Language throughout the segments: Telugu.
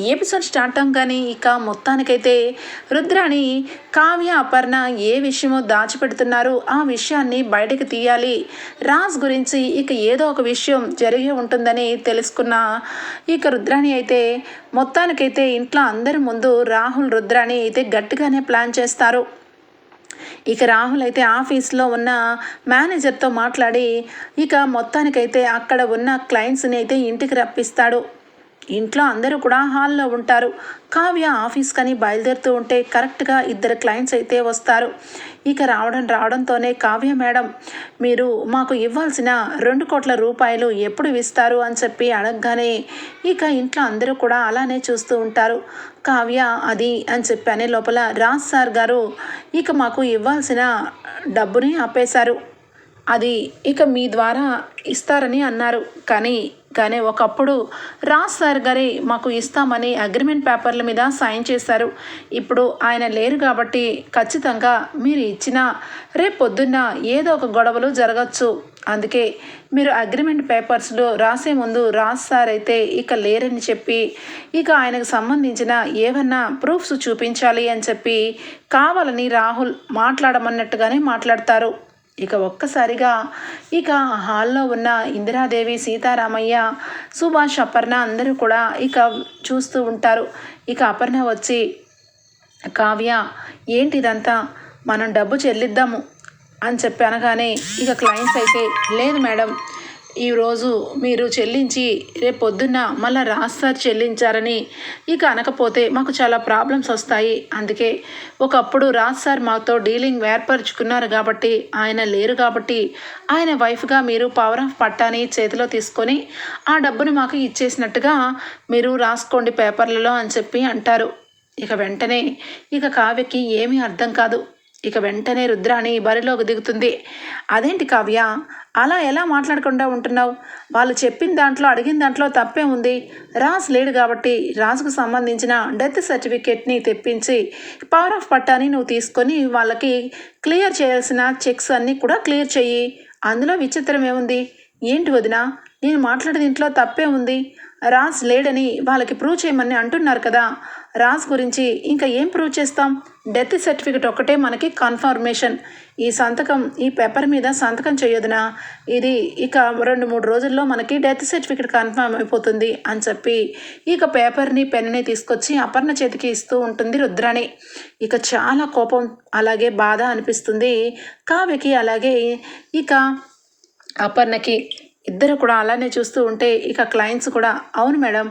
ఈ ఎపిసోడ్ స్టార్ట్ అవగానే ఇక మొత్తానికైతే రుద్రాని కావ్య అపర్ణ ఏ విషయమో దాచిపెడుతున్నారు ఆ విషయాన్ని బయటకు తీయాలి. రాజ్ గురించి ఇక ఏదో ఒక విషయం జరిగి ఉంటుందని తెలుసుకున్న ఇక రుద్రాణి అయితే మొత్తానికైతే ఇంట్లో అందరి ముందు రాహుల్ రుద్రాణి అయితే గట్టిగానే ప్లాన్ చేస్తారు. ఇక రాహుల్ అయితే ఆఫీస్లో ఉన్న మేనేజర్తో మాట్లాడి ఇక మొత్తానికైతే అక్కడ ఉన్న క్లయింట్స్ని అయితే ఇంటికి రప్పిస్తాడు. ఇంట్లో అందరూ కూడా హాల్లో ఉంటారు. కావ్య ఆఫీస్కని బయలుదేరుతూ ఉంటే కరెక్ట్గా ఇద్దరు క్లయింట్స్ అయితే వస్తారు. ఇక రావడం రావడంతోనే కావ్య మేడం మీరు మాకు ఇవ్వాల్సిన రెండు కోట్ల రూపాయలు ఎప్పుడు ఇస్తారు అని చెప్పి అడగగానే ఇక ఇంట్లో అందరూ కూడా అలానే చూస్తూ ఉంటారు. కావ్య అది అని చెప్పానే లోపల రాజ్ సార్ గారు ఇక మాకు ఇవ్వాల్సిన డబ్బుని ఆపేశారు. అది ఇక మీ ద్వారా ఇస్తారని అన్నారు. కానీ కానీ ఒకప్పుడు రాజ్ సార్ గారి మాకు ఇస్తామని అగ్రిమెంట్ పేపర్ల మీద సైన్ చేశారు. ఇప్పుడు ఆయన లేరు కాబట్టి ఖచ్చితంగా మీరు ఇచ్చిన రేపు పొద్దున్న ఏదో ఒక గొడవలు జరగచ్చు. అందుకే మీరు అగ్రిమెంట్ పేపర్స్లో రాసే ముందు రాజ్ సార్ అయితే ఇక లేరని చెప్పి ఇక ఆయనకు సంబంధించిన ఏమన్నా ప్రూఫ్స్ చూపించాలి అని చెప్పి కావాలని రాహుల్ మాట్లాడమన్నట్టుగానే మాట్లాడతారు. ఇక ఒక్కసారిగా ఇక హాల్లో ఉన్న ఇందిరాదేవి సీతారామయ్య సుభాష్ అపర్ణ అందరూ కూడా ఇక చూస్తూ ఉంటారు. ఇక అపర్ణ వచ్చి కావ్య ఏంటి ఇదంతా మనం డబ్బు చెల్లిద్దాము అని చెప్పి అనగానే ఇక క్లయింట్స్ అయితే లేదు మేడం ఈరోజు మీరు చెల్లించి రేపు పొద్దున్న మళ్ళీ రాస్తారు చెల్లించారని ఇక అనకపోతే మాకు చాలా ప్రాబ్లమ్స్ వస్తాయి. అందుకే ఒకప్పుడు రాజ్ సార్ మాతో డీలింగ్ ఏర్పరచుకున్నారు కాబట్టి ఆయన లేరు కాబట్టి ఆయన వైఫ్గా మీరు పవర్ ఆఫ్ పట్టాని చేతిలో తీసుకొని ఆ డబ్బును మాకు ఇచ్చేసినట్టుగా మీరు రాసుకోండి పేపర్లలో అని చెప్పి అంటారు. ఇక వెంటనే ఇక కావ్యకి ఏమీ అర్థం కాదు. ఇక వెంటనే రుద్రాణి బరిలోకి దిగుతుంది. అదేంటి కావ్య? అలా ఎలా మాట్లాడకుండా ఉంటున్నావు? వాళ్ళు చెప్పిన దాంట్లో అడిగిన దాంట్లో తప్పే ఉంది. రాజ్ లేడు కాబట్టి రాజుకు సంబంధించిన డెత్ సర్టిఫికేట్ని తెప్పించి పవర్ ఆఫ్ పట్టాని నువ్వు తీసుకొని వాళ్ళకి క్లియర్ చేయాల్సిన చెక్స్ అన్నీ కూడా క్లియర్ చెయ్యి. అందులో విచిత్రం ఏముంది? ఏంటి వదిన? నేను మాట్లాడే దీంట్లో తప్పే ఉంది. రాజ్ లేడని వాళ్ళకి ప్రూవ్ చేయమని అంటున్నారు కదా. రాజ్ గురించి ఇంకా ఏం ప్రూవ్ చేస్తాం? డెత్ సర్టిఫికెట్ ఒక్కటే మనకి కన్ఫర్మేషన్. ఈ సంతకం ఈ పేపర్ మీద సంతకం చేయొదునా ఇది ఇక రెండు మూడు రోజుల్లో మనకి డెత్ సర్టిఫికెట్ కన్ఫర్మ్ అయిపోతుంది అని చెప్పి ఇక పేపర్ని పెన్ని తీసుకొచ్చి అపర్ణ చేతికి ఇస్తూ ఉంటుంది రుద్రాణి. ఇక చాలా కోపం అలాగే బాధ అనిపిస్తుంది కావ్యకి అలాగే ఇక అపర్ణకి. ఇద్దరు కూడా అలానే చూస్తూ ఉంటే ఇక క్లయింట్స్ కూడా అవును మేడం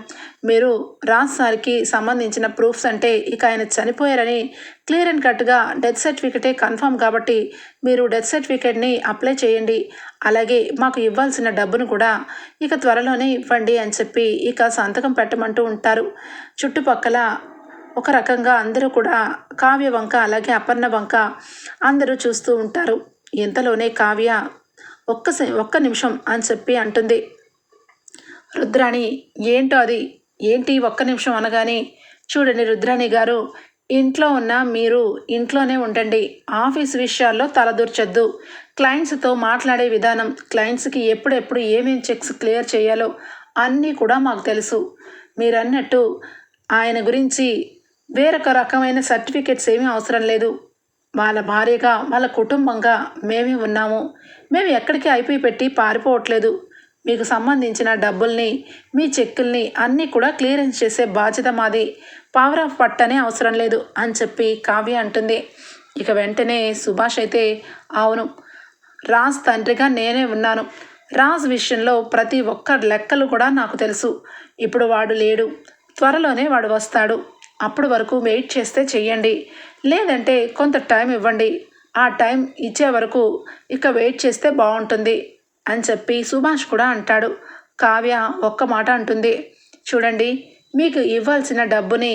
మీరు రాజ్ సార్కి సంబంధించిన ప్రూఫ్స్ అంటే ఇక ఆయన చనిపోయారని క్లియర్ అండ్ కట్గా డెత్ సర్టిఫికెటే కన్ఫామ్ కాబట్టి మీరు డెత్ సర్టిఫికేట్ని అప్లై చేయండి. అలాగే మాకు ఇవ్వాల్సిన డబ్బును కూడా ఇక త్వరలోనే ఇవ్వండి అని చెప్పి ఇక సంతకం పెట్టమంటూ ఉంటారు. చుట్టుపక్కల ఒక రకంగా అందరూ కూడా కావ్య వంక అలాగే అపర్ణ వంక అందరూ చూస్తూ ఉంటారు. ఇంతలోనే కావ్య ఒక్క ఒక్క నిమిషం అని చెప్పి అంటుంది. రుద్రాణి ఏంటో అది? ఏంటి ఒక్క నిమిషం అనగానే? చూడండి రుద్రాణి గారు ఇంట్లో ఉన్న మీరు ఇంట్లోనే ఉండండి. ఆఫీస్ విషయాల్లో తలదూర్చొద్దు క్లయింట్స్తో మాట్లాడే విధానం క్లయింట్స్కి ఎప్పుడెప్పుడు ఏమేం చెక్స్ క్లియర్ చేయాలో అన్నీ కూడా మాకు తెలుసు. మీరు అన్నట్టు ఆయన గురించి వేరొక రకమైన సర్టిఫికెట్స్ ఏమీ అవసరం లేదు. వాళ్ళ భార్యగా వాళ్ళ కుటుంబంగా మేమే ఉన్నాము. మేము ఎక్కడికి అయిపోయి పెట్టి పారిపోవట్లేదు. మీకు సంబంధించిన డబ్బుల్ని మీ చెక్కుల్ని అన్నీ కూడా క్లియరెన్స్ చేసే బాధ్యత మాది. పవర్ ఆఫ్ పట్టనే అవసరం లేదు అని చెప్పి కావ్య అంటుంది. ఇక వెంటనే సుభాష్ అయితే అవును రాజ్ తండ్రిగా నేనే ఉన్నాను. రాజ్ విషయంలో ప్రతి ఒక్క లెక్కలు కూడా నాకు తెలుసు. ఇప్పుడు వాడు లేడు. త్వరలోనే వాడు వస్తాడు. అప్పటి వరకు వెయిట్ చేస్తే చెయ్యండి. లేదంటే కొంత టైం ఇవ్వండి. ఆ టైం ఇచ్చే వరకు ఇక వెయిట్ చేస్తే బాగుంటుంది అని చెప్పి సుభాష్ కూడా అంటాడు. కావ్య ఒక్క మాట అంటుంది. చూడండి మీకు ఇవ్వాల్సిన డబ్బుని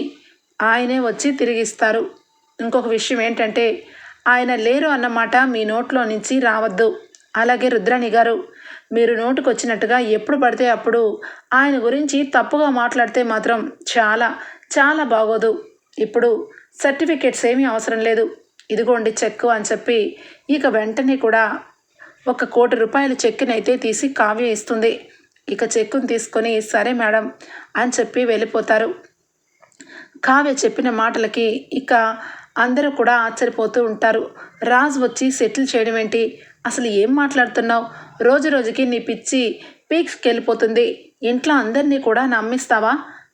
ఆయనే వచ్చి తిరిగిస్తారు. ఇంకొక విషయం ఏంటంటే ఆయన లేరు అన్నమాట మీ నోట్లో నుంచి రావద్దు. అలాగే రుద్రాణి గారు మీరు నోటుకొచ్చినట్టుగా ఎప్పుడు పడితే అప్పుడు ఆయన గురించి తప్పుగా మాట్లాడితే మాత్రం చాలా చాలా బాగోదు. ఇప్పుడు సర్టిఫికేట్స్ ఏమీ అవసరం లేదు. ఇదిగోండి చెక్కు అని చెప్పి ఇక వెంటనే కూడా ఒక కోటి రూపాయల చెక్కునైతే తీసి కావ్య ఇస్తుంది. ఇక చెక్కును తీసుకొని సరే మేడం అని చెప్పి వెళ్ళిపోతారు. కావ్య చెప్పిన మాటలకి ఇక అందరూ కూడా ఆశ్చర్యపోతూ ఉంటారు. రాజు వచ్చి సెటిల్ చేయడం ఏంటి? అసలు ఏం మాట్లాడుతున్నావు? రోజు రోజుకి నీ పిచ్చి పీక్స్కి వెళ్ళిపోతుంది ఇంట్లో అందరినీ కూడా నమ్మిస్తావా?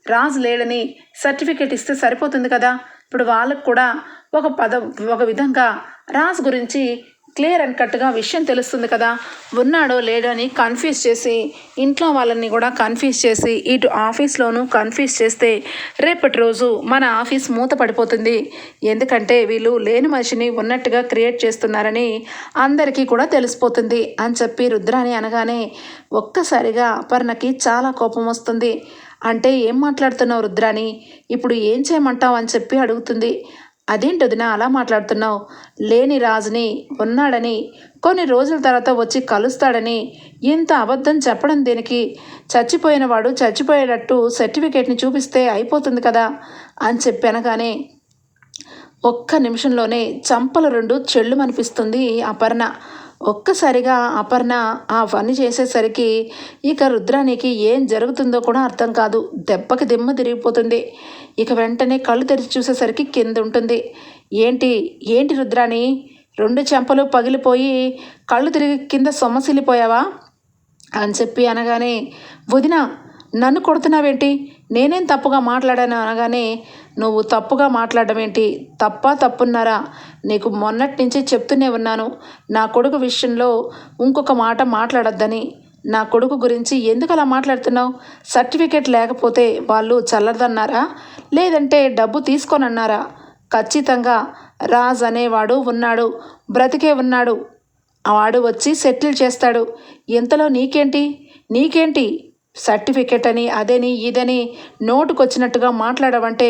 రాజు లేడని సర్టిఫికేట్ ఇస్తే సరిపోతుంది కదా? ఇప్పుడు వాళ్ళకు కూడా ఒక పద ఒక విధంగా రాజ్ గురించి క్లియర్ అండ్ కట్గా విషయం తెలుస్తుంది కదా. ఉన్నాడో లేడో అని కన్ఫ్యూజ్ చేసి ఇంట్లో వాళ్ళని కూడా కన్ఫ్యూజ్ చేసి ఇటు ఆఫీస్లోనూ కన్ఫ్యూజ్ చేస్తే రేపటి రోజు మన ఆఫీస్ మూత పడిపోతుంది. ఎందుకంటే వీళ్ళు లేని మనిషిని ఉన్నట్టుగా క్రియేట్ చేస్తున్నారని అందరికీ కూడా తెలిసిపోతుంది అని చెప్పి రుద్రాని అనగానే ఒక్కసారిగా అపర్ణకి చాలా కోపం వస్తుంది. అంటే ఏం మాట్లాడుతున్నావు రుద్రాని ఇప్పుడు ఏం చేయమంటావు అని చెప్పి అడుగుతుంది. అదేంటి వదిన అలా మాట్లాడుతున్నావు? లేని రాజుని ఉన్నాడని కొన్ని రోజుల తర్వాత వచ్చి కలుస్తాడని ఇంత అబద్ధం చెప్పడం దేనికి? చచ్చిపోయిన వాడు చచ్చిపోయేటట్టు సర్టిఫికేట్ని చూపిస్తే అయిపోతుంది కదా? అని చెప్పి అనగానే ఒక్క నిమిషంలోనే చంపల రెండు చెళ్ళు అనిపిస్తుంది అపర్ణ. ఒక్కసారిగా అపర్ణ ఆ పని చేసేసరికి ఇక రుద్రానికి ఏం జరుగుతుందో కూడా అర్థం కాదు. దెబ్బకి దిమ్మ తిరిగిపోతుంది. ఇక వెంటనే కళ్ళు తెరిచి చూసేసరికి కింద ఉంటుంది. ఏంటి? ఏంటి రుద్రాని రెండు చెంపలు పగిలిపోయి కళ్ళు తిరిగి కింద సొమ్మసిల్లిపోయావా? అని చెప్పి అనగానే వదిన నన్ను కొడుతున్నావేంటి? నేనేం తప్పుగా మాట్లాడాను అనగానే నువ్వు తప్పుగా మాట్లాడడం ఏంటి? తప్ప తప్పున్నారా? నీకు మొన్నటి నుంచి చెప్తూనే ఉన్నాను. నా కొడుకు విషయంలో ఇంకొక మాట మాట్లాడొద్దని. నా కొడుకు గురించి ఎందుకు అలా మాట్లాడుతున్నావు? సర్టిఫికేట్ లేకపోతే వాళ్ళు చల్లదన్నారా లేదంటే డబ్బు తీసుకోనన్నారా? ఖచ్చితంగా రాజ్ అనేవాడు ఉన్నాడు. బ్రతికే ఉన్నాడు. వాడు వచ్చి సెటిల్ చేస్తాడు. ఇంతలో నీకేంటి? నీకేంటి? సర్టిఫికెట్ అని అదని ఇదని నోటుకొచ్చినట్టుగా మాట్లాడవంటే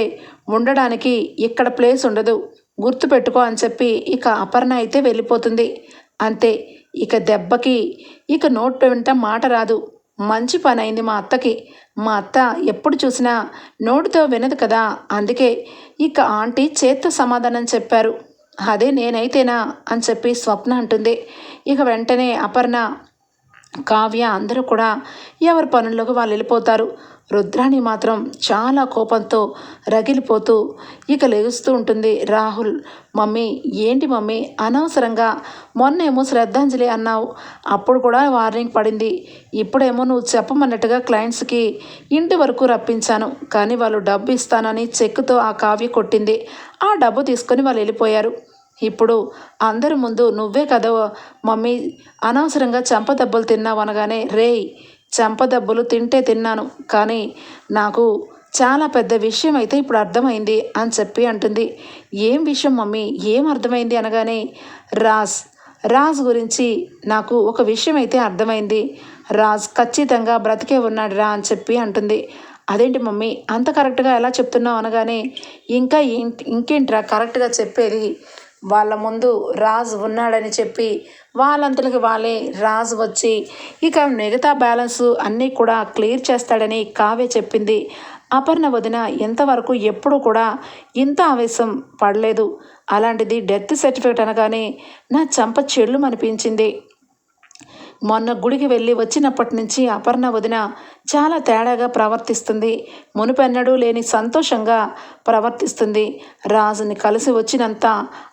ఉండడానికి ఇక్కడ ప్లేస్ ఉండదు. గుర్తుపెట్టుకో అని చెప్పి ఇక అపర్ణ అయితే వెళ్ళిపోతుంది. అంతే ఇక దెబ్బకి ఇక నోట్ వెంట మాట రాదు. మంచి పని అయింది మా అత్తకి. మా అత్త ఎప్పుడు చూసినా నోటితో వినదు కదా. అందుకే ఇక ఆంటీ చేత్తో సమాధానం చెప్పారు. అదే నేనైతేనా అని చెప్పి స్వప్న అంటుంది. ఇక వెంటనే అపర్ణ కావ్య అందరూ కూడా ఎవరి పనుల్లోకి వాళ్ళు వెళ్ళిపోతారు. రుద్రాణి మాత్రం చాలా కోపంతో రగిలిపోతూ ఇక లేస్తూ ఉంటుంది. రాహుల్ మమ్మీ ఏంటి మమ్మీ అనవసరంగా మొన్నేమో శ్రద్ధాంజలి అన్నావు. అప్పుడు కూడా వార్నింగ్ పడింది. ఇప్పుడేమో నువ్వు చెప్పమన్నట్టుగా క్లయింట్స్కి ఇంటి వరకు రప్పించాను. కానీ వాళ్ళు డబ్బు ఇస్తానని చెక్కుతో ఆ కావ్య కొట్టింది. ఆ డబ్బు తీసుకొని వాళ్ళు వెళ్ళిపోయారు. ఇప్పుడు అందరి ముందు నువ్వే కదా మమ్మీ అనవసరంగా చెంప దెబ్బలు తిన్నావు అనగానే రేయ్ చెంప దెబ్బలు తింటే తిన్నాను కానీ నాకు చాలా పెద్ద విషయం అయితే ఇప్పుడు అర్థమైంది అని చెప్పి అంటుంది. ఏం విషయం మమ్మీ? ఏం అర్థమైంది? అనగానే రాజ్ రాజ్ గురించి నాకు ఒక విషయం అయితే అర్థమైంది. రాజ్ ఖచ్చితంగా బ్రతికే ఉన్నాడు రా అని చెప్పి అంటుంది. అదేంటి మమ్మీ? అంత కరెక్ట్గా ఎలా చెప్తున్నావు? అనగానే ఇంకా ఏంటి ఇంకేంట్రా కరెక్ట్గా చెప్పేది? వాళ్ళ ముందు రాజు ఉన్నాడని చెప్పి వాళ్ళంతలకి వాళ్ళే రాజు వచ్చి ఇక మిగతా బ్యాలెన్స్ అన్నీ కూడా క్లియర్ చేస్తాడని కావ్య చెప్పింది. అపర్ణ వదిన ఎంతవరకు ఎప్పుడూ కూడా ఇంత ఆవేశం పడలేదు. అలాంటిది డెత్ సర్టిఫికేట్ అనగానే నా చంప చెల్లుమనిపించింది మొన్న గుడికి వెళ్ళి వచ్చినప్పటి నుంచి అపర్ణ వదిన చాలా తేడాగా ప్రవర్తిస్తుంది. మునుపెన్నడూ లేని సంతోషంగా ప్రవర్తిస్తుంది. రాజుని కలిసి వచ్చినంత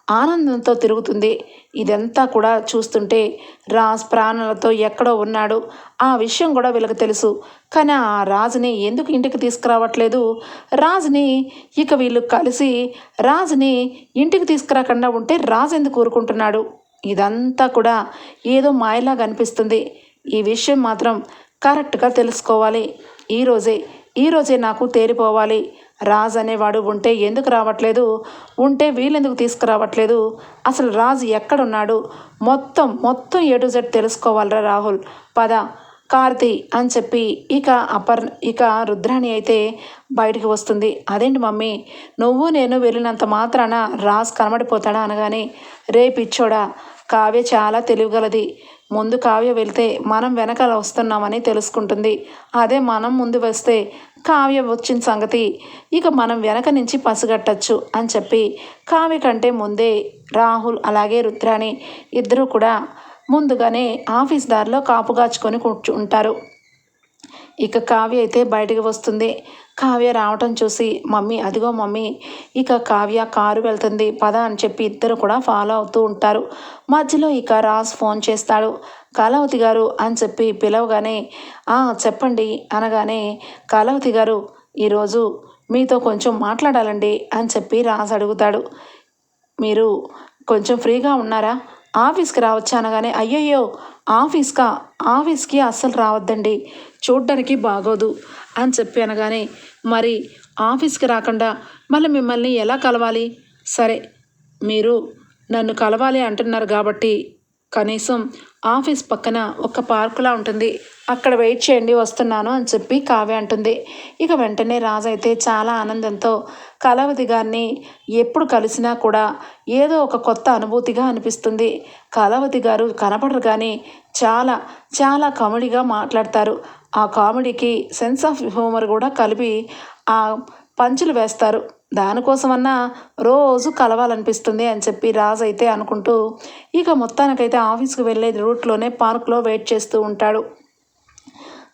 ఆనందంతో తిరుగుతుంది. ఇదంతా కూడా చూస్తుంటే రాజ్ ప్రాణాలతో ఎక్కడో ఉన్నాడు. ఆ విషయం కూడా వీళ్ళకి తెలుసు. కానీ ఆ రాజుని ఎందుకు ఇంటికి తీసుకురావట్లేదు? రాజుని ఇక వీళ్ళు కలిసి రాజుని ఇంటికి తీసుకురాకుండా ఉంటే రాజు ఎందుకు కోరుకుంటున్నాడు ఇదంతా కూడా ఏదో మాయలాగా అనిపిస్తుంది ఈ విషయం మాత్రం కరెక్ట్గా తెలుసుకోవాలి. ఈరోజే ఈరోజే నాకు తేలిపోవాలి. రాజ్ అనేవాడు ఉంటే ఎందుకు రావట్లేదు? ఉంటే వీళ్ళెందుకు తీసుకురావట్లేదు? అసలు రాజు ఎక్కడున్నాడు? మొత్తం మొత్తం ఏ టు జెడ్ తెలుసుకోవాలరా రాహుల్. పద కార్తి అని చెప్పి ఇక అపర్ ఇక రుద్రాణి అయితే బయటికి వస్తుంది. అదేంటి మమ్మీ? నువ్వు నేను వెళ్ళినంత మాత్రాన రాజ్ కనబడిపోతాడా? అనగానే రేపిచ్చోడా కావ్య చాలా తెలివిగలది. ముందు కావ్య వెళ్తే మనం వెనకాల వస్తున్నామని తెలుసుకుంటుంది. అదే మనం ముందు వస్తే కావ్య వచ్చిన సంగతి. ఇక మనం వెనక నుంచి పసిగట్టచ్చు అని చెప్పి కావ్య కంటే ముందే రాహుల్ అలాగే రుద్రాణి ఇద్దరూ కూడా ముందుగానే ఆఫీస్ దారిలో కాపుగాచుకొని కూర్చు ఉంటారు ఇక కావ్య అయితే బయటకు వస్తుంది. కావ్య రావటం చూసి మమ్మీ అదిగో మమ్మీ ఇక కావ్య కారు వెళ్తుంది పద అని చెప్పి ఇద్దరు కూడా ఫాలో అవుతూ ఉంటారు. మధ్యలో ఇక రాజ్ ఫోన్ చేస్తాడు. కళావతి గారు అని చెప్పి పిలవగానే చెప్పండి అనగానే కళావతి గారు ఈరోజు మీతో కొంచెం మాట్లాడాలండి అని చెప్పి రాజ్ అడుగుతాడు. మీరు కొంచెం ఫ్రీగా ఉన్నారా? ఆఫీస్కి రావచ్చు? అనగానే అయ్యయ్యో ఆఫీస్కా? ఆఫీస్కి అస్సలు రావద్దండి. చూడ్డానికి బాగోదు. అని చెప్పి అనగానే మరి ఆఫీస్కి రాకుండా మళ్ళీ మిమ్మల్ని ఎలా కలవాలి? సరే మీరు నన్ను కలవాలి అంటున్నారు కాబట్టి కనీసం ఆఫీస్ పక్కన ఒక పార్కులా ఉంటుంది. అక్కడ వెయిట్ చేయండి వస్తున్నాను అని చెప్పి కావ్య అంటుంది. ఇక వెంటనే రాజు అయితే చాలా ఆనందంతో కళావతి గారిని ఎప్పుడు కలిసినా కూడా ఏదో ఒక కొత్త అనుభూతిగా అనిపిస్తుంది. కళావతి గారు కనపడరు కానీ చాలా చాలా కమిడిగా మాట్లాడతారు. ఆ కామెడీకి సెన్స్ ఆఫ్ హ్యూమర్ కూడా కలిపి ఆ పంచులు వేస్తారు. దానికోసమన్నా రోజు కలవాలనిపిస్తుంది అని చెప్పి రాజు అయితే అనుకుంటూ ఇక మొత్తానికైతే ఆఫీస్కి వెళ్ళే రూట్లోనే పార్క్లో వెయిట్ చేస్తూ ఉంటాడు.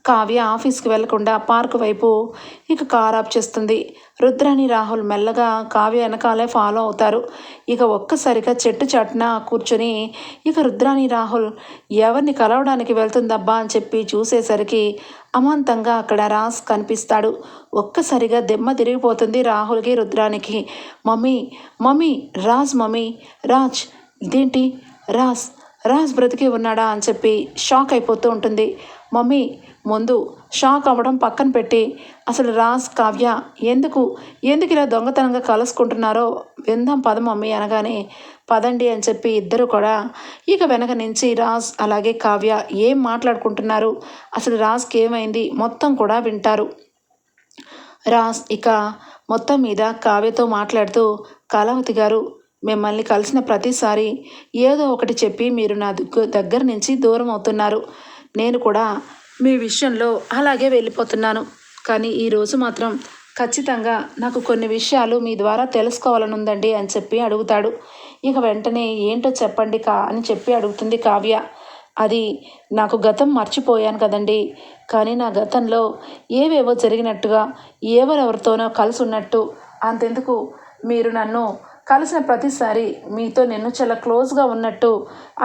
కావ్య ఆఫీస్కి వెళ్ళకుండా పార్క్ వైపు ఇక కార్ ఆఫ్ చేస్తుంది. రుద్రాని రాహుల్ మెల్లగా కావ్య వెనకాలే ఫాలో అవుతారు. ఇక ఒక్కసారిగా చెట్టు చాటున కూర్చొని ఇక రుద్రాని రాహుల్ ఎవరిని కలవడానికి వెళ్తుందబ్బా అని చెప్పి చూసేసరికి అమాంతంగా అక్కడ రాజ్ కనిపిస్తాడు. ఒక్కసారిగా దెమ్మ తిరిగిపోతుంది రాహుల్కి రుద్రానికి mummy mummy Raj mummy Raj ఇదేంటి? రాజ్ రాజ్ బ్రతికి ఉన్నాడా? అని చెప్పి షాక్ అయిపోతూ ఉంటుంది. మమ్మీ ముందు షాక్ అవ్వడం పక్కన పెట్టి అసలు రాస్ కావ్య ఎందుకు ఎందుకు ఇలా దొంగతనంగా కలుసుకుంటున్నారో విందాం పద మమ్మీ అనగానే పదండి అని చెప్పి ఇద్దరు కూడా ఇక వెనక నుంచి రాజ్ అలాగే కావ్య ఏం మాట్లాడుకుంటున్నారు అసలు రాజ్కి ఏమైంది మొత్తం కూడా వింటారు. రాజ్ ఇక మొత్తం మీద కావ్యతో మాట్లాడుతూ కళావతి గారు మిమ్మల్ని కలిసిన ప్రతిసారి ఏదో ఒకటి చెప్పి మీరు నా దగ్గ- దగ్గర నుంచి దూరం అవుతున్నారు. నేను కూడా మీ విషయంలో అలాగే వెళ్ళిపోతున్నాను. కానీ ఈరోజు మాత్రం ఖచ్చితంగా నాకు కొన్ని విషయాలు మీ ద్వారా తెలుసుకోవాలని ఉందండి అని చెప్పి అడుగుతాడు. ఇక వెంటనే ఏంటో చెప్పండి కా అని చెప్పి అడుగుతుంది కావ్య. అది నాకు గతం మర్చిపోయాను కదండి. కానీ నా గతంలో ఏవేవో జరిగినట్టుగా ఎవరెవరితోనో కలిసి ఉన్నట్టు అంతెందుకు మీరు నన్ను కలిసిన ప్రతిసారి మీతో నేను చాలా క్లోజ్గా ఉన్నట్టు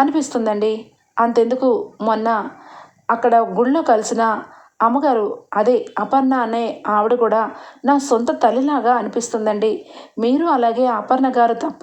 అనిపిస్తుందండి. అంతెందుకు మొన్న అక్కడ గుళ్ళో కలిసిన అమ్మగారు అదే అపర్ణ అనే ఆవిడ కూడా నా సొంత తల్లిలాగా అనిపిస్తుందండి. మీరు అలాగే అపర్ణ గారు తప్ప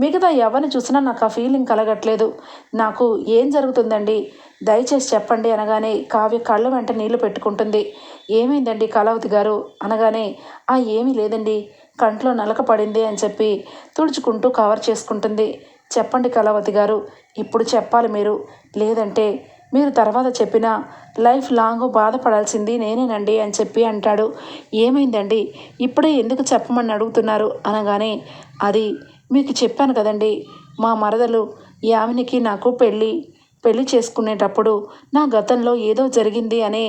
మిగతా ఎవరిని చూసినా నాకు ఆ ఫీలింగ్ కలగట్లేదు. నాకు ఏం జరుగుతుందండి? దయచేసి చెప్పండి అనగానే కావ్య కళ్ళ వెంట నీళ్ళు పెట్టుకుంటుంది. ఏమైందండి కళావతి గారు? అనగానే ఆ ఏమీ లేదండి. కంట్లో నలక పడింది అని చెప్పి తుడుచుకుంటూ కవర్ చేసుకుంటుంది. చెప్పండి కళావతి గారు ఇప్పుడు చెప్పాలి మీరు. లేదంటే మీరు తర్వాత చెప్పినా లైఫ్ లాంగ్ బాధపడాల్సింది నేనేనండి అని చెప్పి అంటాడు. ఏమైందండి? ఇప్పుడే ఎందుకు చెప్పమని అడుగుతున్నారు? అనగానే అది మీకు చెప్పాను కదండి. మా మరదలు యామినికి నాకు పెళ్ళి పెళ్ళి చేసుకునేటప్పుడు నా గతంలో ఏదో జరిగింది అనే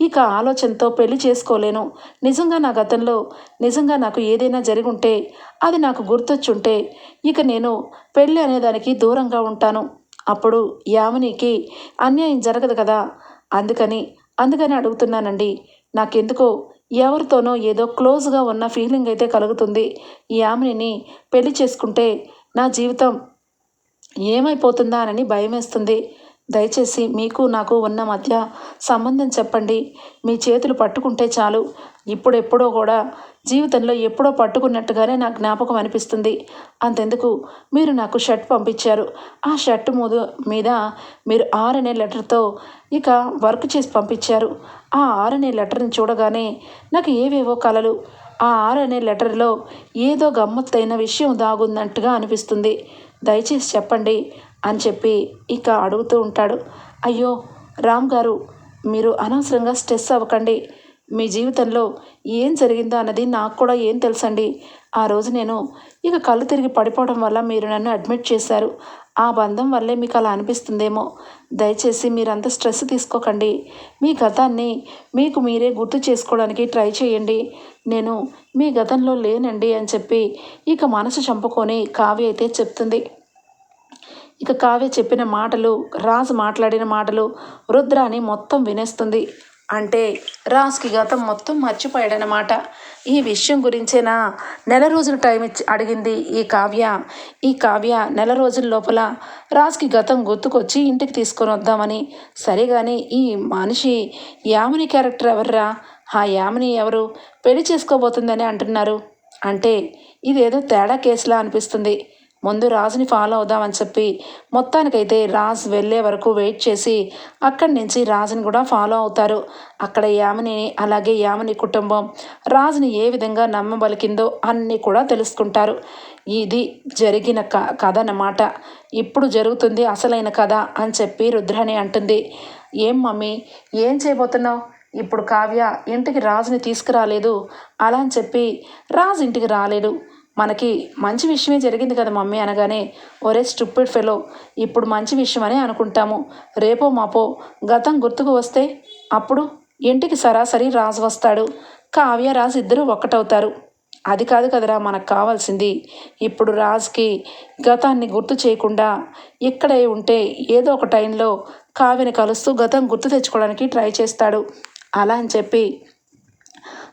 ఇక ఆలోచనతో పెళ్ళి చేసుకోలేను. నిజంగా నా గతంలో నిజంగా నాకు ఏదైనా జరిగి ఉంటే అది నాకు గుర్తొచ్చుంటే ఇక నేను పెళ్ళి అనేదానికి దూరంగా ఉంటాను. అప్పుడు యామినికి అన్యాయం జరగదు కదా? అందుకని అందుకని అడుగుతున్నానండి. నాకెందుకో ఎవరితోనో ఏదో క్లోజ్గా ఉన్న ఫీలింగ్ అయితే కలుగుతుంది. యామిని పెళ్ళి చేసుకుంటే నా జీవితం ఏమైపోతుందా అని భయమేస్తుంది. దయచేసి మీకు నాకు ఉన్న మధ్య సంబంధం చెప్పండి. మీ చేతులు పట్టుకుంటే చాలు. ఇప్పుడెప్పుడో కూడా జీవితంలో ఎప్పుడో పట్టుకున్నట్టుగానే నా జ్ఞాపకం అనిపిస్తుంది. అంతెందుకు? మీరు నాకు షర్ట్ పంపించారు. ఆ షర్ట్ ముందు మీద మీరు ఆర్ అనే లెటర్తో ఇక వర్క్ చేసి పంపించారు. ఆ ఆర్ అనే లెటర్ని చూడగానే నాకు ఏవేవో కలలు. ఆ ఆర్ అనే లెటర్లో ఏదో గమ్మత్తైన విషయం దాగుందట్టుగా అనిపిస్తుంది. దయచేసి చెప్పండి అని చెప్పి ఇక అడుగుతూ ఉంటాడు. అయ్యో! రామ్ గారు మీరు అనవసరంగా స్ట్రెస్ అవ్వకండి. మీ జీవితంలో ఏం జరిగిందో అన్నది నాకు కూడా ఏం తెలుసండి. ఆ రోజు నేను ఇక కళ్ళు తిరిగి పడిపోవడం వల్ల మీరు నన్ను అడ్మిట్ చేశారు. ఆ బంధం వల్లే మీకు అలా అనిపిస్తుందేమో. దయచేసి మీరంత స్ట్రెస్ తీసుకోకండి. మీ గతాన్ని మీకు మీరే గుర్తు చేసుకోవడానికి ట్రై చేయండి. నేను మీ గతంలో లేనండి అని చెప్పి ఇక మనసు చంపుకొని కావ్య అయితే చెప్తుంది. ఇక కావ్య చెప్పిన మాటలు రాజు మాట్లాడిన మాటలు రుద్రాని మొత్తం వినేస్తుంది. అంటే రాజ్కి గతం మొత్తం మర్చిపోయాడనమాట ఈ విషయం గురించేనా? నెల రోజుల టైం ఇచ్చి అడిగింది ఈ కావ్య. ఈ కావ్య నెల రోజుల లోపల రాజ్కి గతం గుర్తుకొచ్చి ఇంటికి తీసుకొని వద్దామని. సరే కానీ ఈ మనిషి యామిని క్యారెక్టర్ ఎవర్రా? ఆ యామిని ఎవరు? పెళ్ళి చేసుకోబోతుందని అంటున్నారు. అంటే ఇదేదో తేడా కేసులా అనిపిస్తుంది. ముందు రాజుని ఫాలో అవుదామని చెప్పి మొత్తానికైతే రాజ్ వెళ్ళే వరకు వెయిట్ చేసి అక్కడి నుంచి రాజుని కూడా ఫాలో అవుతారు. అక్కడ యామిని అలాగే యామిని కుటుంబం రాజుని ఏ విధంగా నమ్మబలికిందో అన్నీ కూడా తెలుసుకుంటారు. ఇది జరిగిన క కథ అన్నమాట ఇప్పుడు జరుగుతుంది అసలైన కథ అని చెప్పి రుద్రాణి అంటుంది. ఏం మమ్మీ ఏం చేయబోతున్నావు? ఇప్పుడు కావ్య ఇంటికి రాజుని తీసుకురాలేదు. అలా అని చెప్పి రాజు ఇంటికి రాలేడు మనకి మంచి విషయమే జరిగింది కదా మమ్మీ అనగానే ఒరే స్టూపిడ్ ఫెలో ఇప్పుడు మంచి విషయం అనుకుంటాము. రేపో మాపో గతం గుర్తుకు వస్తే అప్పుడు ఇంటికి సరాసరి రాజు వస్తాడు. కావ్య రాజు ఇద్దరూ ఒక్కటవుతారు. అది కాదు కదరా మనకు కావాల్సింది. ఇప్పుడు రాజుకి గతాన్ని గుర్తు చేయకుండా ఇక్కడే ఉంటే ఏదో ఒక టైంలో కావ్యని కలుస్తూ గతం గుర్తు తెచ్చుకోవడానికి ట్రై చేస్తాడు. అలా అని చెప్పి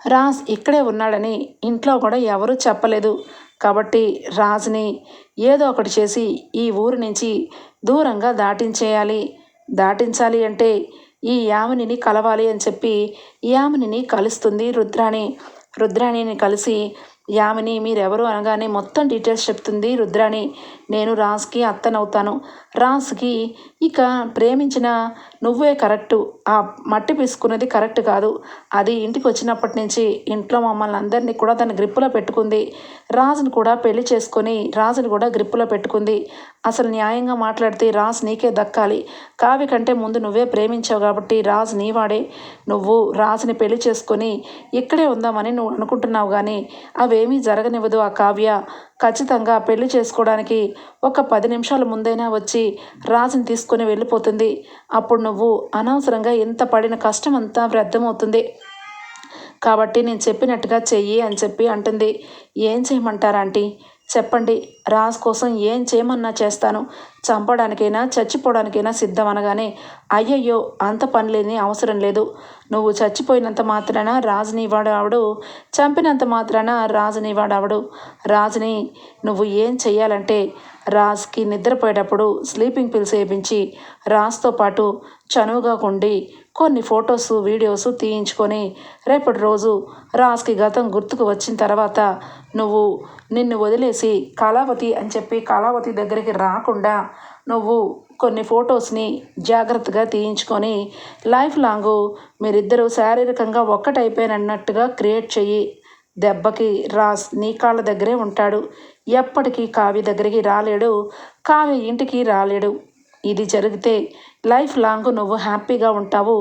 రాజ్ ఇక్కడే ఉన్నాడని ఇంట్లో కూడా ఎవరూ చెప్పలేదు. కాబట్టి రాజ్ని ఏదో ఒకటి చేసి ఈ ఊరు నుంచి దూరంగా దాటించేయాలి. దాటించాలి అంటే ఈ యామినిని కలవాలి అని చెప్పి యామినిని కలుస్తుంది రుద్రాణి. రుద్రాణిని కలిసి యామిని మీరెవరు అనగానే మొత్తం డీటెయిల్స్ చెప్తుంది రుద్రాణి. నేను రాజ్కి అత్తనవుతాను. రాజ్కి ఇక ప్రేమించిన నువ్వే కరెక్టు. ఆ మట్టి పిసుకున్నది కరెక్ట్ కాదు. అది ఇంటికి వచ్చినప్పటి నుంచి ఇంట్లో మమ్మల్ని అందరినీ కూడా తన గ్రిప్పులో పెట్టుకుంది. రాజును కూడా పెళ్ళి చేసుకొని రాజును కూడా గ్రిప్పులో పెట్టుకుంది. అసలు న్యాయంగా మాట్లాడితే రాజు నీకే దక్కాలి. కావి కంటే ముందు నువ్వే ప్రేమించావు కాబట్టి రాజు నీవాడే. నువ్వు రాజుని పెళ్ళి చేసుకొని ఇక్కడే ఉందామని నువ్వు అనుకుంటున్నావు కానీ అవేమీ జరగనివ్వదు ఆ కావ్య. ఖచ్చితంగా పెళ్ళి చేసుకోవడానికి ఒక పది నిమిషాల ముందైనా వచ్చి రాజుని తీసుకొని వెళ్ళిపోతుంది. అప్పుడు నువ్వు అనవసరంగా ఎంత పడిన కష్టం అంతా వ్యర్థమవుతుంది. కాబట్టి నేను చెప్పినట్టుగా చెయ్యి అని చెప్పి అంటుంది. ఏం చేయమంటారా ఆంటీ? చెప్పండి. రాజ్ కోసం ఏం చేయమన్నా చేస్తాను. చంపడానికైనా చచ్చిపోవడానికైనా సిద్ధం అనగానే అయ్యయ్యో అంత పనిలేని అవసరం లేదు. నువ్వు చచ్చిపోయినంత మాత్రాన రాజుని వాడు చంపినంత మాత్రాన రాజుని వాడావడు రాజుని నువ్వు ఏం చెయ్యాలంటే రాజ్కి నిద్రపోయేటప్పుడు స్లీపింగ్ పిల్స్ వేయించి రాజ్తో పాటు చనువుగా ఉండి కొన్ని ఫొటోస్ వీడియోస్ తీయించుకొని రేపటి రోజు రాజ్కి గతం గుర్తుకు వచ్చిన తర్వాత నువ్వు నిన్ను వదిలేసి కళావతి అని చెప్పి కళావతి దగ్గరికి రాకుండా నువ్వు కొన్ని ఫొటోస్ని జాగ్రత్తగా తీయించుకొని లైఫ్ లాంగ్ మీరిద్దరూ శారీరకంగా ఒక్కటైపోయినట్టుగా క్రియేట్ చెయ్యి. దెబ్బకి రాస్ నీ కాళ్ళ దగ్గరే ఉంటాడు. ఎప్పటికీ కావి దగ్గరికి రాలేడు. కావి ఇంటికి రాలేడు. ఇది జరిగితే లైఫ్ లాంగ్ నువ్వు హ్యాపీగా ఉంటావు.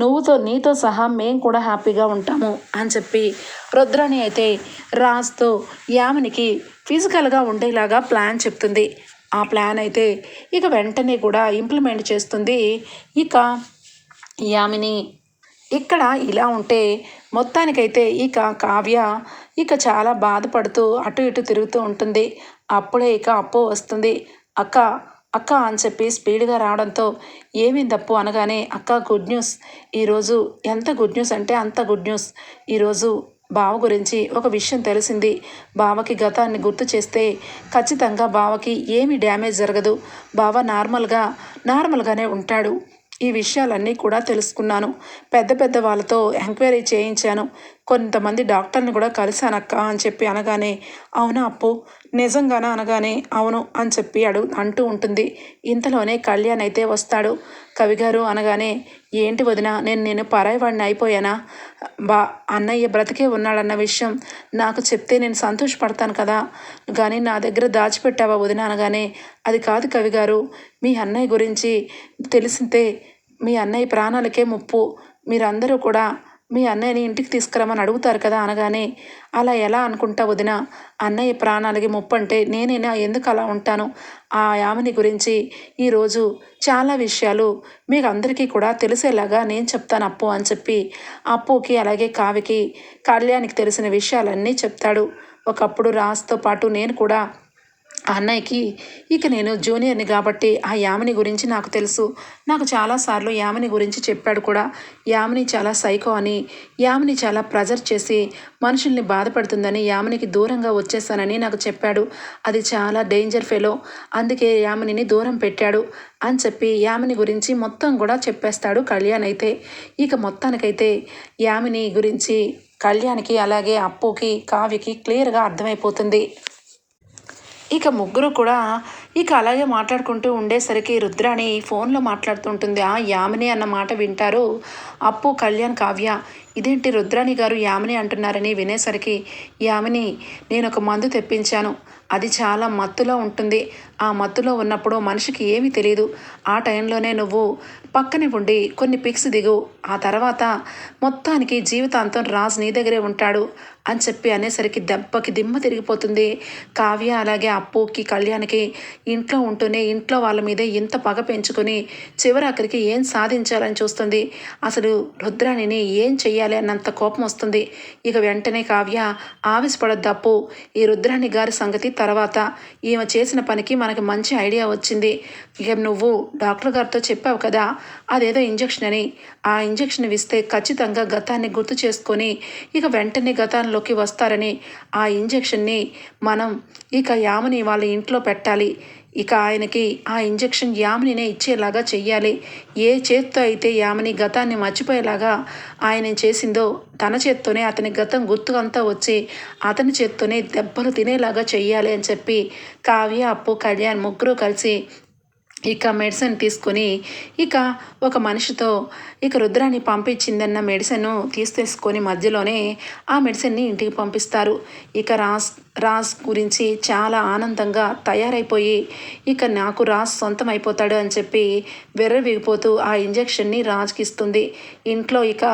నువ్వుతో నీతో సహా మేము కూడా హ్యాపీగా ఉంటాము అని చెప్పి రుద్రాణి అయితే రాజ్తో యామినికి ఫిజికల్గా ఉండేలాగా ప్లాన్ చెప్తుంది. ఆ ప్లాన్ అయితే ఇక వెంటనే కూడా ఇంప్లిమెంట్ చేస్తుంది. ఇక యామిని ఇక్కడ ఇలా ఉంటే మొత్తానికైతే ఇక కావ్య ఇక చాలా బాధపడుతూ అటు ఇటు తిరుగుతూ ఉంటుంది. అప్పుడే ఇక అప్పు వస్తుంది. అక్క అక్క అని చెప్పి స్పీడ్గా రావడంతో ఏమీ తప్పు అనగానే అక్క గుడ్ న్యూస్. ఈరోజు ఎంత గుడ్ న్యూస్ అంటే అంత గుడ్ న్యూస్. ఈరోజు బావ గురించి ఒక విషయం తెలిసింది. బావకి గతాన్ని గుర్తు చేస్తే ఖచ్చితంగా బావకి ఏమీ డ్యామేజ్ జరగదు. బావ నార్మల్గా నార్మల్గానే ఉంటాడు. ఈ విషయాలన్నీ కూడా తెలుసుకున్నాను. పెద్ద పెద్ద వాళ్ళతో ఎంక్వైరీ చేయించాను. కొంతమంది డాక్టర్ని కూడా కలిశానక్క అని చెప్పి అనగానే అవునా అప్పు? నిజంగానా? అనగానే అవును అని చెప్పి అడుగు అంటూ ఉంటుంది. ఇంతలోనే కళ్యాణ్ అయితే వస్తాడు. కవిగారు అనగానే ఏంటి వదిన నేను నేను పరాయివాడిని అయిపోయానా? బా అన్నయ్య బ్రతికే ఉన్నాడన్న విషయం నాకు చెప్తే నేను సంతోషపడతాను కదా. కానీ నా దగ్గర దాచిపెట్టావా వదిన? అనగానే అది కాదు కవిగారు మీ అన్నయ్య గురించి తెలిసితే మీ అన్నయ్య ప్రాణాలకే ముప్పు. మీరందరూ కూడా మీ అన్నయ్యని ఇంటికి తీసుకురమ్మని అడుగుతారు కదా అనగానే అలా ఎలా అనుకుంటా వదిన? అన్నయ్య ప్రాణాలకి ముప్పు అంటే నేనైనా ఎందుకు అలా ఉంటాను? ఆ యామిని గురించి ఈరోజు చాలా విషయాలు మీకు అందరికీ కూడా తెలిసేలాగా నేను చెప్తాను అప్పు అని చెప్పి అప్పుకి అలాగే కావికి కళ్యాణ్కి తెలిసిన విషయాలన్నీ చెప్తాడు. ఒకప్పుడు రాజుతో పాటు నేను కూడా ఆ అన్నయ్యకి ఇక నేను జూనియర్ని కాబట్టి ఆ యామిని గురించి నాకు తెలుసు. నాకు చాలాసార్లు యామిని గురించి చెప్పాడు కూడా. యామిని చాలా సైకో అని యామిని చాలా ప్రెజర్ చేసి మనుషుల్ని బాధపడుతుందని యామినికి దూరంగా వచ్చేసానని నాకు చెప్పాడు. అది చాలా డేంజర్ ఫెలో. అందుకే యామినిని దూరం పెట్టాడు అని చెప్పి యామిని గురించి మొత్తం కూడా చెప్పేస్తాడు కళ్యాణ్ అయితే. ఇక మొత్తానికైతే యామిని గురించి కళ్యాణ్కి అలాగే అప్పుకి కావ్యకి క్లియర్గా అర్థమైపోతుంది. ఇక ముగ్గురు కూడా ఇక అలాగే మాట్లాడుకుంటూ ఉండేసరికి రుద్రాణి ఫోన్లో మాట్లాడుతుంటుంది ఆ యామిని అన్న మాట వింటారు అప్పు కళ్యాణ్ కావ్య. ఇదేంటి రుద్రాణి గారు యామిని అంటున్నారని వినేసరికి యామిని నేను ఒక మందు తెప్పించాను. అది చాలా మత్తులో ఉంటుంది. ఆ మత్తులో ఉన్నప్పుడు మనిషికి ఏమీ తెలియదు ఆ టైంలోనే నువ్వు పక్కనే ఉండి కొన్ని పిక్స్ దిగు. ఆ తర్వాత మొత్తానికి జీవితాంతం రాజ్ నీ దగ్గరే ఉంటాడు అని చెప్పి అనేసరికి దెబ్బకి దిమ్మ తిరిగిపోతుంది. కావ్య అలాగే అప్పుకి కళ్యాణ్కి ఇంట్లో ఉంటూనే ఇంట్లో వాళ్ళ మీదే ఇంత పగ పెంచుకొని చివరి అక్కడికి ఏం సాధించాలని చూస్తుంది? అసలు రుద్రాణిని ఏం చెయ్యాలి? అన్నంత కోపం వస్తుంది. ఇక వెంటనే కావ్య ఆవేశపడద్దు అప్పు. ఈ రుద్రాణి గారి సంగతి తర్వాత. ఈమె చేసిన పనికి మనకి మంచి ఐడియా వచ్చింది. ఇక నువ్వు డాక్టర్ గారితో చెప్పావు కదా అదేదో ఇంజెక్షన్ అని. ఆ ఇంజెక్షన్ ఇస్తే ఖచ్చితంగా గతాన్ని గుర్తు చేసుకొని ఇక వెంటనే గతాల్లోకి వస్తారని. ఆ ఇంజెక్షన్ని మనం ఇక యామని వాళ్ళ ఇంట్లో పెట్టాలి. ఇక ఆయనకి ఆ ఇంజెక్షన్ యామినినే ఇచ్చేలాగా చెయ్యాలి. ఏ చేత్తో అయితే యామిని గతాన్ని మర్చిపోయేలాగా ఆయన చేసిందో తన చేత్తోనే అతని గతం గుర్తు అంతా వచ్చి అతని చేత్తోనే దెబ్బలు తినేలాగా చెయ్యాలి అని చెప్పి కావ్య అప్పు కళ్యాణ్ ముగ్గురు కలిసి ఇక మెడిసిన్ తీసుకొని ఇక ఒక మనిషితో ఇక రుద్రాన్ని పంపించిందన్న మెడిసిన్ తీసేసుకొని మధ్యలోనే ఆ మెడిసిన్ని ఇంటికి పంపిస్తారు. ఇక రాస్ రాస్ గురించి చాలా ఆనందంగా తయారైపోయి ఇక నాకు రాస్ సొంతం అయిపోతాడు అని చెప్పి వెర్రవిగిపోతూ ఆ ఇంజెక్షన్ని రాజ్కి ఇస్తుంది. ఇంట్లో ఇక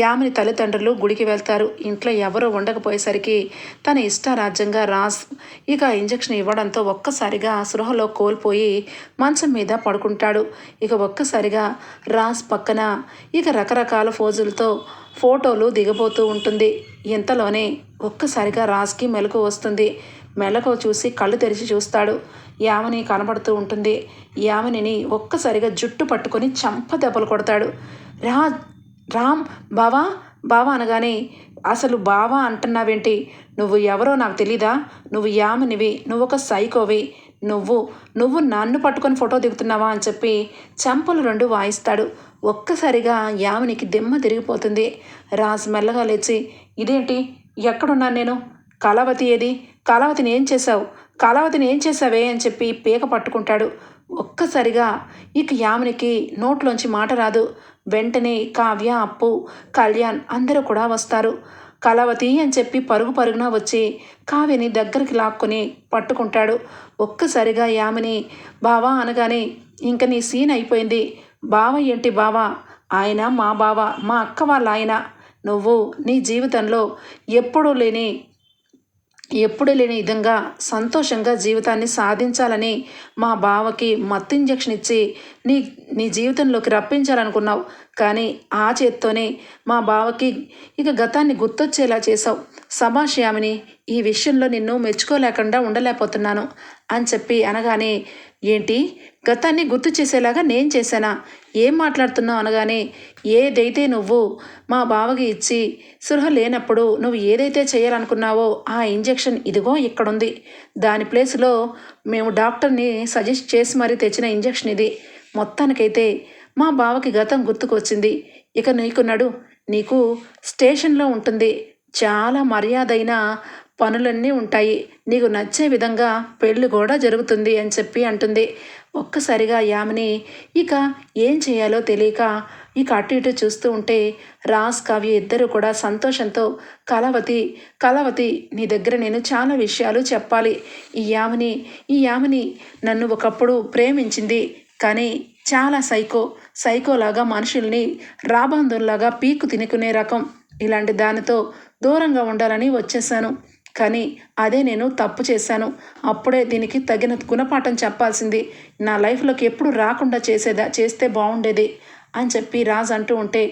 యామిని తల్లిదండ్రులు గుడికి వెళ్తారు. ఇంట్లో ఎవరూ ఉండకపోయేసరికి తన ఇష్టారాజ్యంగా రాజ్ ఇక ఇంజెక్షన్ ఇవ్వడంతో ఒక్కసారిగా సృహలో కోల్పోయి మంచం మీద పడుకుంటాడు. ఇక ఒక్కసారిగా రాజ్ పక్కన ఇక రకరకాల ఫోజులతో ఫోటోలు దిగబోతూ ఉంటుంది. ఇంతలోనే ఒక్కసారిగా రాజ్కి మెలకు వస్తుంది. మెలకు చూసి కళ్ళు తెరిచి చూస్తాడు. యామిని కనబడుతూ ఉంటుంది. యామినిని ఒక్కసారిగా జుట్టు పట్టుకొని చంప దెబ్బలు కొడతాడు. రాజ్ రామ్ బావా బావా అనగానే అసలు బావా అంటున్నావేంటి? నువ్వు ఎవరో నాకు తెలీదా? నువ్వు యామినివి నువ్వు ఒక సైకోవి. నువ్వు నువ్వు నన్ను పట్టుకొని ఫోటో దిగుతున్నావా అని చెప్పి చెంపలు రెండు వాయిస్తాడు. ఒక్కసారిగా యామినికి దిమ్మ తిరిగిపోతుంది. రాజు మెల్లగా లేచి ఇదేంటి? ఎక్కడున్నాను నేను? కళావతి ఏది? కళావతిని ఏం చేశావు? కళావతిని ఏం చేశావే? అని చెప్పి పీక పట్టుకుంటాడు. ఒక్కసారిగా ఇక యామినికి నోట్లోంచి మాట రాదు. వెంటనే కావ్య అప్పు కళ్యాణ్ అందరూ కూడా వస్తారు. కలవతి అని చెప్పి పరుగు పరుగున వచ్చి కావ్యని దగ్గరికి లాక్కొని పట్టుకుంటాడు. ఒక్కసారిగా యామిని బావా అనగానే ఇంక నీ సీన్ అయిపోయింది. బావ ఏంటి బావా? ఆయన మా బావ మా అక్క వాళ్ళ ఆయన. నువ్వు నీ జీవితంలో ఎప్పుడూ లేని ఎప్పుడు లేని విధంగా సంతోషంగా జీవితాన్ని సాధించాలని మా బావకి మత్తు ఇంజక్షన్ ఇచ్చి నీ నీ జీవితంలోకి రప్పించాలనుకున్నావు. కానీ ఆ చేత్తోనే మా బావకి ఇక గతాన్ని గుర్తొచ్చేలా చేసావు సభాష్ యామిని ఈ విషయంలో నిన్ను మెచ్చుకోలేకుండా ఉండలేకపోతున్నాను. అని చెప్పి అనగానే ఏంటి? గతాన్ని గుర్తు చేసేలాగా నేను చేశానా? ఏం మాట్లాడుతున్నావు? అనగానే ఏదైతే నువ్వు మా బావకి ఇచ్చి సృహ లేనప్పుడు నువ్వు ఏదైతే చేయాలనుకున్నావో ఆ ఇంజెక్షన్ ఇదిగో ఇక్కడుంది. దాని ప్లేస్లో మేము డాక్టర్ని సజెస్ట్ చేసి మరీ తెచ్చిన ఇంజెక్షన్ ఇది. మొత్తానికైతే మా బావకి గతం గుర్తుకొచ్చింది ఇక నీకున్నాడు నీకు స్టేషన్లో ఉంటుంది. చాలా మర్యాదైన పనులన్నీ ఉంటాయి. నీకు నచ్చే విధంగా పెళ్ళి కూడా జరుగుతుంది అని చెప్పి అంటుంది. ఒక్కసారిగా యామిని ఇక ఏం చేయాలో తెలియక ఇక అటు ఇటు చూస్తూ ఉంటే రాస్ కవి ఇద్దరు కూడా సంతోషంతో కలవతి కలవతి నీ దగ్గర నేను చాలా విషయాలు చెప్పాలి. ఈ యామిని ఈ యామిని నన్ను ఒకప్పుడు ప్రేమించింది. కానీ చాలా సైకో సైకోలాగా మనుషుల్ని రాబందుల్లాగా పీక్కు తినుకునే రకం. ఇలాంటి దానితో దూరంగా ఉండాలని వచ్చేసాను కానీ అదే నేను తప్పు చేశాను. అప్పుడే దీనికి తగిన గుణపాఠం చెప్పాల్సింది. నా లైఫ్లోకి ఎప్పుడు రాకుండా చేసేదా చేస్తే బాగుండేది అని చెప్పి రాజ్ అంటూ ఉంటే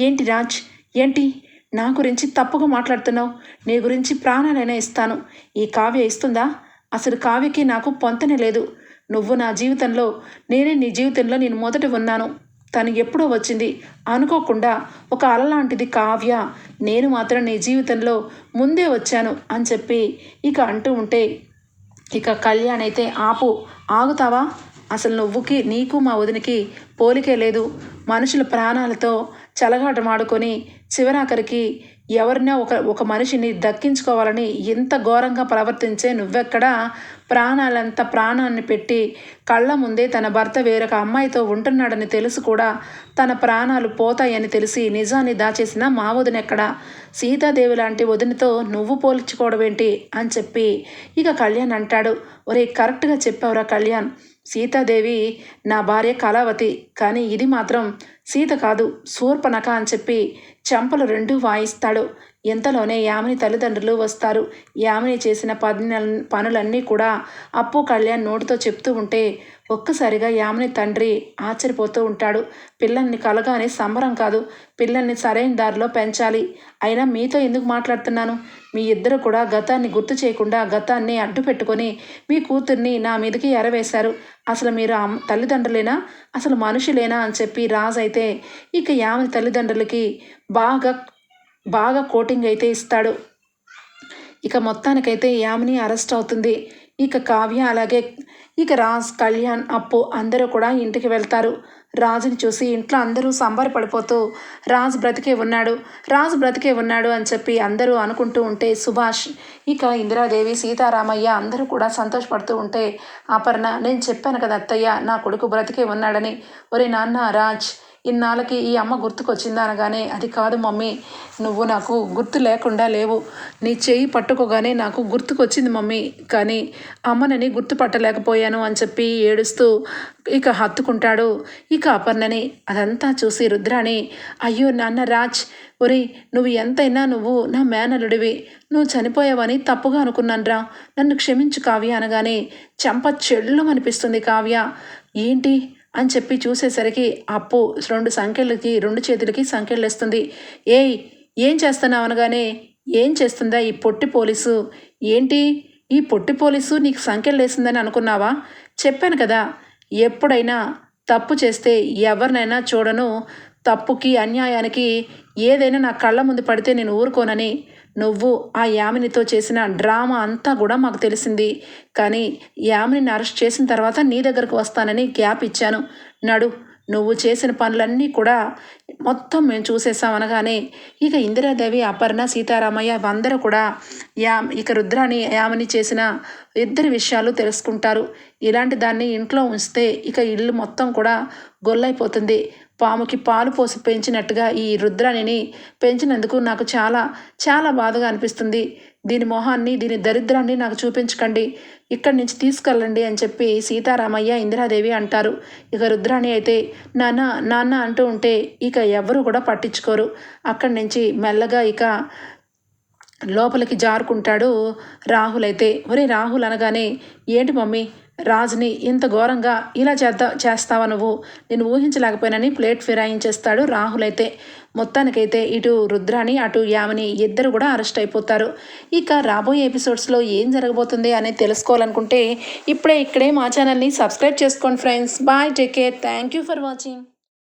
ఏంటి రాజ్? ఏంటి? నా గురించి తప్పుగా మాట్లాడుతున్నావు. నీ గురించి ప్రాణాలైనా ఇస్తాను. ఈ కావ్య ఇస్తుందా? అసలు కావ్యకి నాకు పొంతనే లేదు. నువ్వు నా జీవితంలో నేనే నీ జీవితంలో నేను మొదట ఉన్నాను తను ఎప్పుడో వచ్చింది. అనుకోకుండా ఒక అలలాంటిది కావ్య నేను మాత్రం నీ జీవితంలో ముందే వచ్చాను అని చెప్పి ఇక అంటూ ఉంటే ఇక కళ్యాణ్ అయితే ఆపు ఆగుతావా? అసలు నువ్వుకి నీకు మా వదినికి పోలికే లేదు. మనుషుల ప్రాణాలతో చలగాటమాడుకొని చివరాఖరికి ఎవరినో ఒక ఒక మనిషిని దక్కించుకోవాలని ఇంత ఘోరంగా ప్రవర్తించే నువ్వెక్కడ ప్రాణాలంత ప్రాణాన్ని పెట్టి కళ్ళ ముందే తన భర్త వేరొక అమ్మాయితో ఉంటున్నాడని తెలుసు కూడా తన ప్రాణాలు పోతాయని తెలిసి నిజాన్ని దాచేసిన మా వదినెక్కడ సీతాదేవి లాంటి వదినతో నువ్వు పోల్చుకోవడం ఏంటి? అని చెప్పి ఇక కళ్యాణ్ అంటాడు. ఒరే కరెక్ట్గా చెప్పావురా కళ్యాణ్. సీతాదేవి నా భార్య కళావతి కానీ ఇది మాత్రం సీత కాదు శూర్పణక అని చెప్పి చెంపలు రెండు వాయిస్తాడు. ఇంతలోనే యామిని తల్లిదండ్రులు వస్తారు. యామిని చేసిన పని పనులన్నీ కూడా అప్పు కళ్యాణ్ నోటితో చెప్తూ ఉంటే ఒక్కసారిగా యామిని తండ్రి ఆశ్చర్యపోతూ ఉంటాడు. పిల్లల్ని కలగానే సంబరం కాదు. పిల్లల్ని సరైన దారిలో పెంచాలి. అయినా మీతో ఎందుకు మాట్లాడుతున్నాను? మీ ఇద్దరు కూడా గతాన్ని గుర్తు చేయకుండా గతాన్ని అడ్డు పెట్టుకొని మీ కూతుర్ని నా మీదకి ఎరవేశారు. అసలు మీరు తల్లిదండ్రులేనా? అసలు మనుషులేనా? అని చెప్పి రాజు అయితే ఇక యామిని తల్లిదండ్రులకి బాగా బాగా కోటింగ్ అయితే ఇస్తాడు. ఇక మొత్తానికైతే యామిని అరెస్ట్ అవుతుంది. ఇక కావ్య అలాగే ఇక రాజ్ కళ్యాణ్ అప్పు అందరూ కూడా ఇంటికి వెళ్తారు. రాజుని చూసి ఇంట్లో అందరూ సంబరపడిపోతూ రాజు బ్రతికే ఉన్నాడు. రాజు బ్రతికే ఉన్నాడు అని చెప్పి అందరూ అనుకుంటూ ఉంటే సుభాష్ ఇక ఇందిరాదేవి సీతారామయ్య అందరూ కూడా సంతోషపడుతూ ఉంటే అపర్ణ నేను చెప్పాను కదా అత్తయ్య నా కొడుకు బ్రతికే ఉన్నాడని. ఒరే నాన్న రాజ్ ఇన్నాళ్ళకి ఈ అమ్మ గుర్తుకొచ్చిందా అనగానే అది కాదు మమ్మీ నువ్వు నాకు గుర్తు లేకుండా లేవు. నీ చేయి పట్టుకోగానే నాకు గుర్తుకొచ్చింది మమ్మీ. కానీ అమ్మనని గుర్తుపట్టలేకపోయాను అని చెప్పి ఏడుస్తూ ఇక హత్తుకుంటాడు ఇక అపర్ణని. అదంతా చూసి రుద్రాణి అయ్యో నాన్న రాజ్ ఒరే నువ్వు ఎంతైనా నువ్వు నా మేనలుడివి నువ్వు చనిపోయావని తప్పుగా అనుకున్నానురా. నన్ను క్షమించు కావ్య అనగానే చెంప చెల్లం అనిపిస్తుంది కావ్య. ఏంటి? అని చెప్పి చూసేసరికి అప్పు రెండు సంఖ్యలకి రెండు చేతులకి సంఖ్యలు వేస్తుంది ఏయ్ ఏం చేస్తున్నావు అనగానే ఏం చేస్తుందా ఈ పొట్టి పోలీసు? ఏంటి? ఈ పొట్టి పోలీసు నీకు సంఖ్యలు వేసిందని అనుకున్నావా? చెప్పాను కదా ఎప్పుడైనా తప్పు చేస్తే ఎవరినైనా చూడను. తప్పుకి అన్యాయానికి ఏదైనా నా కళ్ళ ముందు పడితే నేను ఊరుకోనని నువ్వు ఆ యామినితో చేసిన డ్రామా అంతా కూడా మాకు తెలిసింది. కానీ యామిని అరెస్ట్ చేసిన తర్వాత నీ దగ్గరకు వస్తానని గ్యాప్ ఇచ్చాను. నడు నువ్వు చేసిన పనులన్నీ కూడా మొత్తం మేము చూసేసాం అనగానే ఇక ఇందిరాదేవి అపర్ణ సీతారామయ్య అందరూ కూడా యా ఇక రుద్రాని యామని చేసిన ఇద్దరి విషయాలు తెలుసుకుంటారు. ఇలాంటి దాన్ని ఇంట్లో ఉంచితే ఇక ఇల్లు మొత్తం కూడా గొల్లైపోతుంది. పాముకి పాలు పోసి పెంచినట్టుగా ఈ రుద్రాణిని పెంచినందుకు నాకు చాలా చాలా బాధగా అనిపిస్తుంది. దీని మొహాన్ని దీని దరిద్రాన్ని నాకు చూపించకండి. ఇక్కడి నుంచి తీసుకెళ్ళండి అని చెప్పి సీతారామయ్య ఇందిరాదేవి అంటారు. ఇక రుద్రాణి అయితే నాన్న నాన్న అంటూ ఉంటే ఇక ఎవరు కూడా పట్టించుకోరు. అక్కడి నుంచి మెల్లగా ఇక లోపలికి జారుకుంటాడు రాహుల్ అయితే. ఒరే రాహుల్ అనగానే ఏంటి మమ్మీ రాజుని ఇంత ఘోరంగా ఇలా చేద్దా చేస్తావా నువ్వు? నేను ఊహించలేకపోయినని ప్లేట్ ఫిరాయించేస్తాడు రాహుల్ అయితే మొత్తానికైతే ఇటు రుద్రాని అటు యామని ఇద్దరు కూడా అరెస్ట్ అయిపోతారు. ఇక రాబోయే ఎపిసోడ్స్లో ఏం జరగబోతుంది అనేది తెలుసుకోవాలనుకుంటే ఇప్పుడే ఇక్కడే మా ఛానల్ని సబ్స్క్రైబ్ చేసుకోండి friends. Bye take care. Thank you for watching.